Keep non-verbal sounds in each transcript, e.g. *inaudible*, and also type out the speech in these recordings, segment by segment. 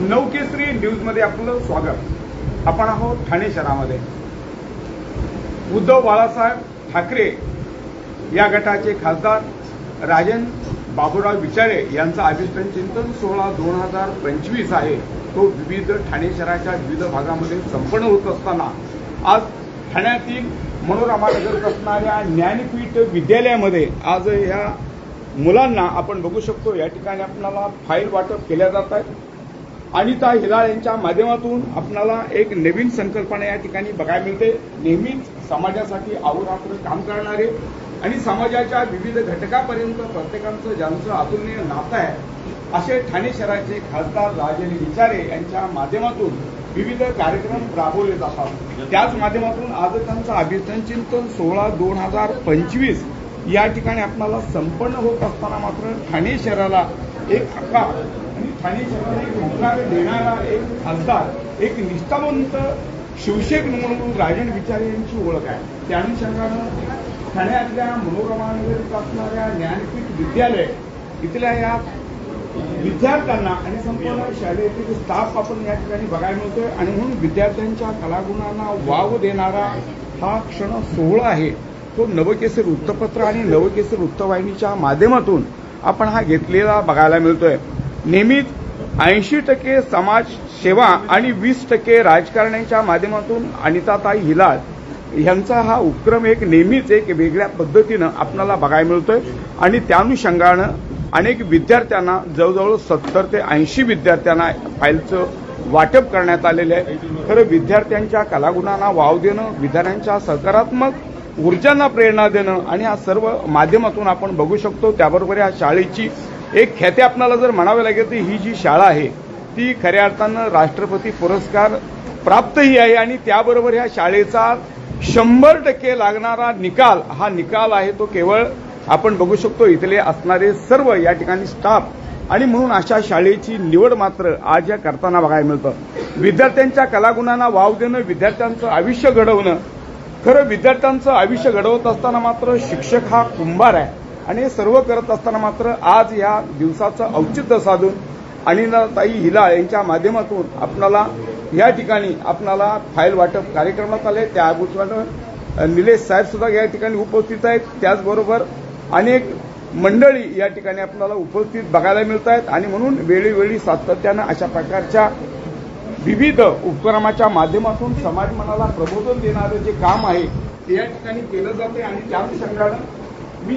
नवकेसरी न्यूजमध्ये आपलं स्वागत. आपण आहोत ठाणे शहरामध्ये. उद्धव बाळासाहेब ठाकरे या गटाचे खासदार राजन बाबूराव विचारे यांचा अभिष्टन चिंतन सोहळा दोन हजार पंचवीस आहे. तो विविध ठाणे शहराच्या विविध भागामध्ये संपन्न होत असताना आज ठाण्यातील मनोरमा करत असणाऱ्या ज्ञानपीठ विद्यालयामध्ये आज या मुलांना आपण बघू शकतो. या ठिकाणी आपल्याला फाईल वाटप केल्या जात आहेत. अनिता हिलाळ यांच्या माध्यमातून आपणाला एक नवीन संकल्पना या ठिकाणी बघायला मिळते. नेहमीच समाजासाठी अहोरात्र काम करणारे आणि समाजाच्या विविध घटकापर्यंत प्रत्येकाचं ज्यांचं अतुलनीय नातं आहे असे ठाणे शहराचे खासदार राजेंद्र विचारे यांच्या माध्यमातून विविध कार्यक्रम राबवले जातात. त्याच माध्यमातून आज त्यांचा अभिनंदन चिंतन सोळा दोन हजार पंचवीस या ठिकाणी आपणाला संपन्न होत असताना मात्र ठाणे शहराला एक आकार आणि ठाणे एक देणारा एक खासदार एक निष्ठावंत शिवसेक म्हणून राजन विचारे यांची ओळख आहे. त्या अनुषंगानं ठाण्यातल्या मनोरमा असणाऱ्या ज्ञानपीठ विद्यालय इथल्या या विद्यार्थ्यांना आणि संपूर्ण शाळेतील स्टाफ आपण या ठिकाणी बघायला मिळतोय. आणि म्हणून विद्यार्थ्यांच्या कलागुणांना वाव देणारा हा क्षण सोहळा आहे. तो नवकेसर वृत्तपत्र आणि नवकेसर वृत्तवाहिनीच्या माध्यमातून आपण हा घेतलेला बघायला मिळतोय. नेहमीच ऐंशी टक्के समाज सेवा आणि वीस टक्के राजकारण्यांच्या माध्यमातून अनिताताई हिलाळ यांचा हा उपक्रम एक नेहमीच एक वेगळ्या पद्धतीनं आपल्याला बघायला मिळतोय. आणि त्या अनुषंगानं अनेक विद्यार्थ्यांना जवळजवळ सत्तर ते ऐंशी विद्यार्थ्यांना फाईलचं वाटप करण्यात आलेलं आहे. खरं विद्यार्थ्यांच्या कलागुणांना वाव देणं विद्यार्थ्यांच्या सकारात्मक ऊर्जांना प्रेरणा देणं आणि या सर्व माध्यमातून आपण बघू शकतो. त्याबरोबर या शाळेची एक ख्याती आपणाला जर म्हणावं लागेल तर ही जी शाळा आहे ती खऱ्या अर्थानं राष्ट्रपती पुरस्कार प्राप्तही आहे आणि त्याबरोबर ह्या शाळेचा शंभर टक्के लागणारा निकाल हा निकाल आहे तो केवळ आपण बघू शकतो इथले असणारे सर्व या ठिकाणी स्टाफ. आणि म्हणून अशा शाळेची निवड मात्र आज या करताना बघायला मिळतं. विद्यार्थ्यांच्या कलागुणांना वाव देणं विद्यार्थ्यांचं आयुष्य घडवणं खरं विद्यार्थ्यांचं आयुष्य घडवत असताना मात्र शिक्षक हा कुंभार आहे. आणि हे सर्व करत असताना मात्र आज या दिवसाचं औचित्य साधून अनिताताई हिला यांच्या माध्यमातून आपणाला या ठिकाणी आपणाला फाईल वाटप कार्यक्रमात आले. त्या अगोदर निलेश साहेब सुद्धा या ठिकाणी उपस्थित आहेत. त्याचबरोबर अनेक मंडळी या ठिकाणी आपल्याला उपस्थित बघायला मिळत आहेत आणि म्हणून वेळोवेळी सातत्यानं अशा प्रकारच्या विविध उपक्रमाच्या माध्यमातून समाज मनाला प्रबोधन देणारं जे काम आहे ते या ठिकाणी केलं जाते. आणि त्या अनुषंगानं मी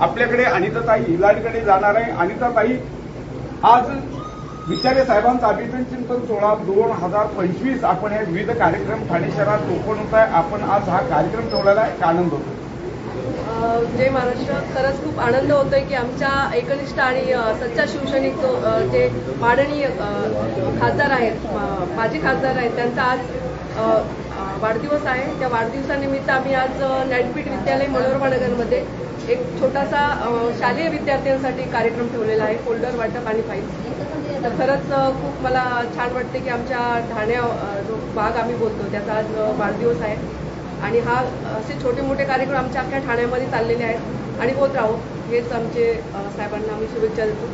आपल्याकडे अनिताताई हिलाडीकडे जाणार आहे. अनिताताई आज विचारे साहेबांचा अभिनंदन चिंतन सोळा दोन हजार पंचवीस आपण हे विविध कार्यक्रम ठाणे शहरात ओपन होत आहे. आपण आज हा कार्यक्रम ठेवलेला आहे. आनंद होतो जय महाराष्ट्र. खरंच खूप आनंद होतोय की आमच्या एकनिष्ठ आणि सच्चा शिवसैनिक जो जे माननीय खासदार आहेत माजी खासदार आहेत त्यांचा आज वाढदिवस आहे. त्या वाढदिवसानिमित्त आम्ही आज ज्ञानपीठ विद्यालय मनोरमा नगरमध्ये एक छोटासा शालेय विद्यार्थ्यांसाठी कार्यक्रम ठेवलेला आहे फोल्डर वाटप आणि फाईल. तर खरंच खूप मला छान वाटते की आमच्या ठाण्या जो भाग आम्ही बोलतो त्याचा आज वाढदिवस आहे. आणि हा असे छोटे मोठे कार्यक्रम आमच्या अख्ख्या ठाण्यामध्ये चाललेले आहेत. आणि होत राहू हेच आमचे साहेबांना आम्ही शुभेच्छा देतो.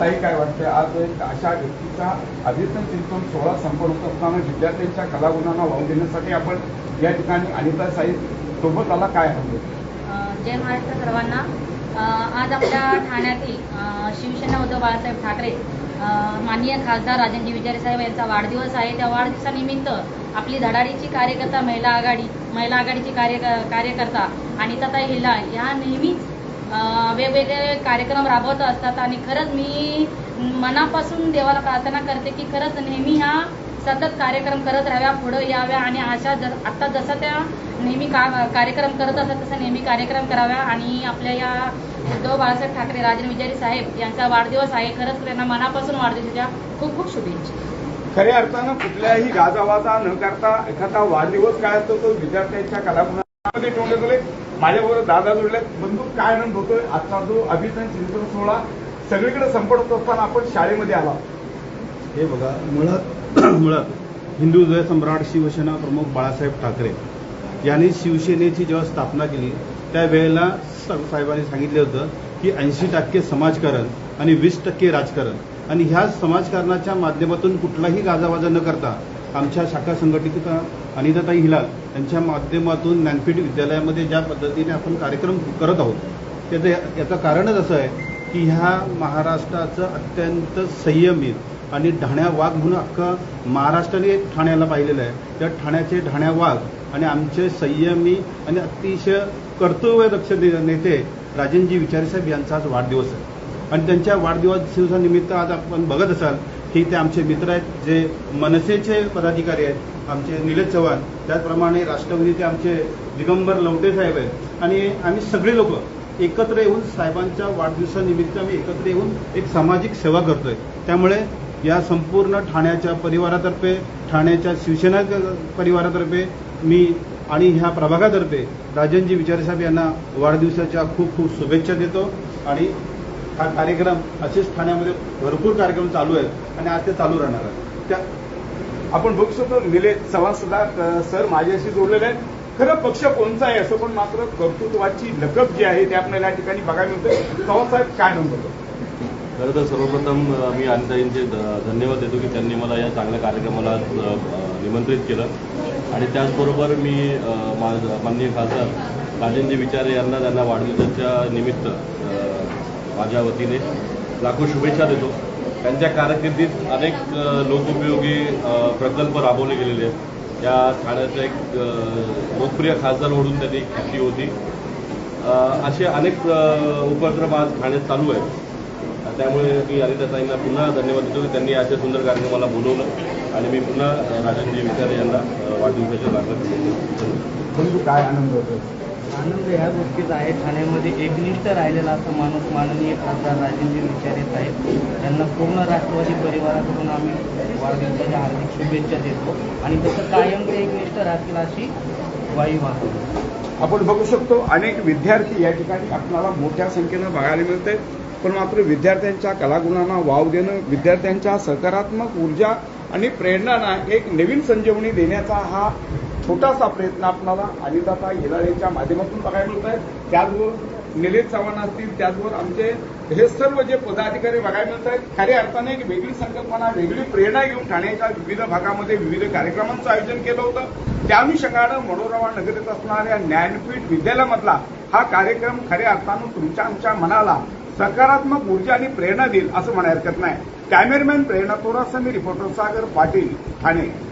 ताई काय वाटते आज एक अशा व्यक्तीचा अभिनंदन चिंतन सोहळा संपन्न होत असताना विद्यार्थ्यांच्या कलागुणांना वाव देण्यासाठी आपण या ठिकाणी अनिता साहेब सोबत आला. काय हवं? जय महाराष्ट्र सर्वांना. आज आपल्या ठाण्यातील शिवसेना उद्धव बाळासाहेब ठाकरे माननीय खासदार राजनजी विचारे साहेब यांचा वाढदिवस आहे. त्या वाढदिवसानिमित्त आपली धडाडीची कार्यकर्ता महिला आघाडी महिला आघाडीची कार्य कार्यकर्ता अनिताताई हिला ह्या नेहमीच वेगवेगळे कार्यक्रम राबवत असतात आणि खरंच मी मनापासून देवाला प्रार्थना करते की खरंच नेहमी ह्या सतत कार्यक्रम करत राहाव्या पुढे याव्या आणि अशा जर आता जसा त्या नेहमी का कार्यक्रम करत असतात तसं नेहमी कार्यक्रम कराव्या आणि आपल्या या उद्धव बाळासाहेब ठाकरे राजन विचारी साहेब यांचा वाढदिवस आहे. खरंच त्यांना मनापासून वाढदिवसाच्या खूप खूप शुभेच्छा. खऱ्या अर्थानं कुठल्याही गाजावाजा न करता एखादा वाढदिवस काय असतो तो विद्यार्थ्यांच्या कलागुणामध्ये ठेवण्यात आले माझ्याबरोबर दादा जोडले बंधू काय आनंद होतोय? आजचा जो अभिनंदन चिंतन सोहळा सगळीकडे संपत असताना आपण शाळेमध्ये आला हे बघा मुळात *clears throat* मुळात हिंदू जय सम्राट शिवसेना प्रमुख बाळासाहेब ठाकरे यांनी शिवसेनेची जेव्हा स्थापना केली त्यावेळेला साहेबांनी सांगितलं होतं की ऐंशी टक्के समाजकारण आणि वीस टक्के राजकारण. आणि ह्या समाजकारणाच्या माध्यमातून कुठलाही गाजावाजा न करता आमच्या शाखा संघटिका अनिताताई हिलाल यांच्या माध्यमातून ज्ञानपीठ विद्यालयामध्ये ज्या पद्धतीने आपण कार्यक्रम करत आहोत त्याचं याचं कारणच असं आहे की ह्या महाराष्ट्राचं अत्यंत संयमित आणि ढाण्या वाघ म्हणून अख्खं महाराष्ट्राने ठाण्याला पाहिलेलं आहे. त्या ठाण्याचे ढाण्या वाघ आणि आमचे संयमी आणि अतिशय कर्तव्यदक्ष ने- नेते राजेंजी विचारे साहेब यांचा आज वाढदिवस आहे. आणि त्यांच्या वाढदिवस दिवसानिमित्त आज आपण बघत असाल की ते आमचे मित्र आहेत जे मनसेचे पदाधिकारी आहेत आमचे निलेश चव्हाण त्याचप्रमाणे राष्ट्रवादीचे आमचे दिगंबर लवटे साहेब आहेत. आणि आम्ही सगळे लोक एकत्र येऊन साहेबांच्या वाढदिवसानिमित्त आम्ही एकत्र येऊन एक सामाजिक सेवा करतोय. त्यामुळे या संपूर्ण ठाण्याच्या परिवारातर्फे ठाण्याच्या शिवसेना परिवारातर्फे मी आणि ह्या प्रभागातर्फे राजनजी विचारसाहेब यांना वाढदिवसाच्या खूप खूप शुभेच्छा देतो. आणि हा कार्यक्रम असेच ठाण्यामध्ये भरपूर कार्यक्रम चालू आहेत आणि आज ते चालू राहणार आहेत. त्या आपण बघू शकतो निलेश चव्हाण सुद्धा सर माझ्याशी जोडलेले आहेत. खरं पक्ष कोणता आहे असं पण मात्र कर्तृत्वाची लकब जी आहे ते आपल्याला या ठिकाणी बघायला मिळते. चव्हाण साहेब काय म्हणतो खरं तर सर्वप्रथम मी अनिताईंचे धन्यवाद देतो की त्यांनी मला या चांगल्या कार्यक्रमाला निमंत्रित केलं. आणि त्याचबरोबर मी माननीय खासदार राजेंद्र विचारे यांना त्यांना वाढदिवसाच्या निमित्त माझ्या वतीने लाखो शुभेच्छा देतो. त्यांच्या कारकिर्दीत अनेक लोकोपयोगी प्रकल्प राबवले गेलेले आहेत. या ठाण्याचा एक लोकप्रिय खासदार म्हणून त्यांनी ख्याती होती. असे अनेक उपक्रम आज ठाण्यात चालू आहेत. त्यामुळे मी अनिताताईंना पुन्हा धन्यवाद देतो की त्यांनी अशा सुंदर कार्यक्रमाला बोलवलं. आणि मी पुन्हा राजनजी विचारे यांना वाढदिवसाच्या लागलं काय आनंद होतो आनंद ह्या गोष्टीचा आहे. ठाण्यामध्ये एकनिष्ठ राहिलेला असा माणूस माननीय खासदार राजेंद्र विचार येत आहेत. त्यांना पूर्ण राष्ट्रवादी परिवाराकडून आम्ही वाढदिवसाच्या हार्दिक शुभेच्छा देतो. आणि तसं कायम ते एकनिष्ठ राहतील अशी वाई वाहतो आपण बघू शकतो अनेक विद्यार्थी या ठिकाणी आपल्याला मोठ्या संख्येनं बघायला मिळते पण मात्र विद्यार्थ्यांच्या कलागुणांना वाव देणं विद्यार्थ्यांच्या सकारात्मक ऊर्जा आणि प्रेरणांना एक नवीन संजीवनी देण्याचा हा छोटासा प्रयत्न आपल्याला अनिताता हिलाळेच्या माध्यमातून बघायला मिळत आहे त्याचबरोबर निलेश चव्हाण असतील त्याचबरोबर आमचे हे सर्व जे पदाधिकारी बघायला मिळत आहेत खऱ्या अर्थाने एक वेगळी संकल्पना वेगळी प्रेरणा घेऊन ठाण्याच्या विविध भागामध्ये विविध कार्यक्रमांचं आयोजन केलं होतं. त्या अनुषंगानं मनोरमा नगरीत असणाऱ्या ज्ञानपीठ विद्यालयामधला हा कार्यक्रम खऱ्या अर्थानं तुमच्या आमच्या मनाला सकारात्मक ऊर्जा आणि प्रेरणा देईल असं म्हणायला हरकत नाही. कॅमेरामॅन प्रेरणा तोरासह मी रिपोर्टर सागर पाटील ठाणे.